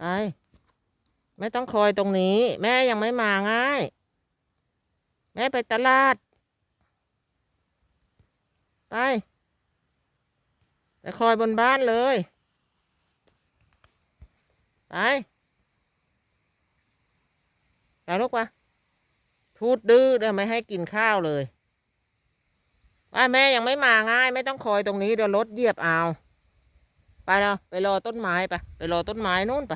ไป ไม่ต้องคอยตรงนี้ แม่ยังไม่มาง่าย แม่ไปตลาด ไปแต่คอยบนบ้านเลย ไปไปลูกปะพูดดื้อเดี๋ยวไม่ให้กินข้าวเลยว่าแม่ยังไม่มาง่าย ไม่ต้องคอยตรงนี้เดี๋ยวรถเหยียบเอา ไปแล้วไปรอต้นไม้ไป ไปรอต้นไม้นู่นไป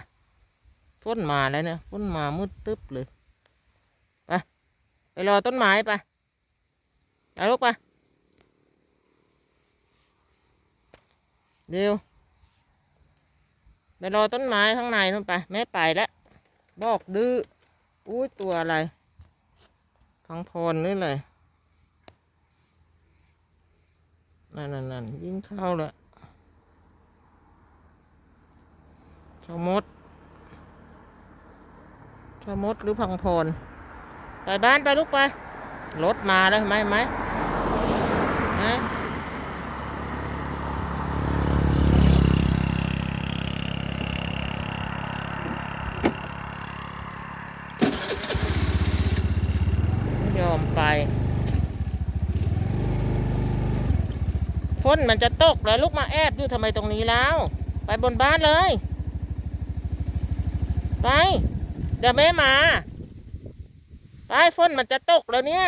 ฝนมาแล้วเนี่ยฝนมามืดตึ๊บเลยไปไปรอต้นไม้ไปไปลูกไปเดี๋ยวไปรอต้นไม้ข้างในนู่นไปแม่ไปแล้วบอกดื้ออุ้ยตัวอะไรพังพรนี่เลยนั่นนั่นนั่นยิงเข้าล้วชะมด ชะมดหรือพังพรไปบ้านไปลูกไป รถมาแล้วไหมไหมนะไม่ยอมไปฝนมันจะตกแล้วลูกมาแอบอยู่ทำไมตรงนี้แล้ว ไปบนบ้านเลย ไป ดี๋ยวแม่มาไปฝนมันจะตกแล้วเนี่ย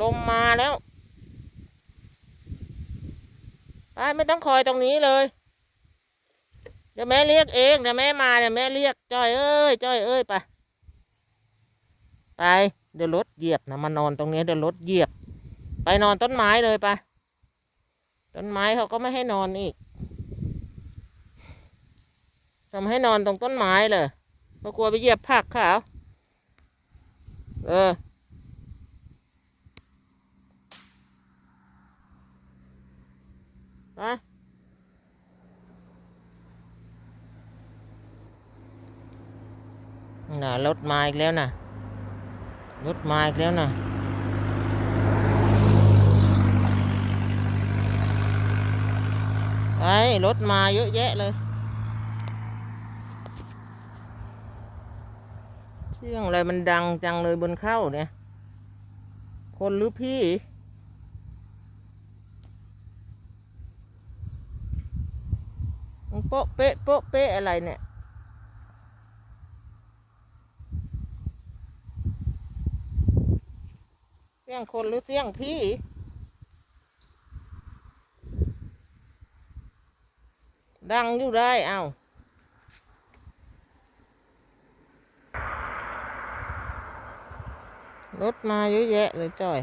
ลมมาแล้วไปไม่ต้องคอยตรงนี้เลย เดี๋ยวแม่เรียกเองเดี๋ยวแม่มาเดี๋ยวแม่เรียกจ้อยเอ้ยจ้อยเอ้ยไปไปเดี๋ยวรถเหยียบนะมานอนตรงนี้เดี๋ยวรถเหยียบ ไปนอนต้นไม้เลยไปต้นไม้เขาก็ไม่ให้นอนอีกทำให้นอนตรงต้นไม้เลย เพราะกลัวไปเหยียบผักขาว เออน่ะรถมาอีกแล้วน่ะรถมาอีกแล้วน่ะไปรถมาเยอะแยะเลย เสียงอะไรมันดังจังเลยบนเข้าเนี่ย คนหรือพี่ โป๊ะเป๊ะโป๊ะเป๊ะอะไรเนี่ยเสียงคนหรือเสียงพี่ดังอยู่ได้เอ้า รถมาเยอะแยะเลยจ้อย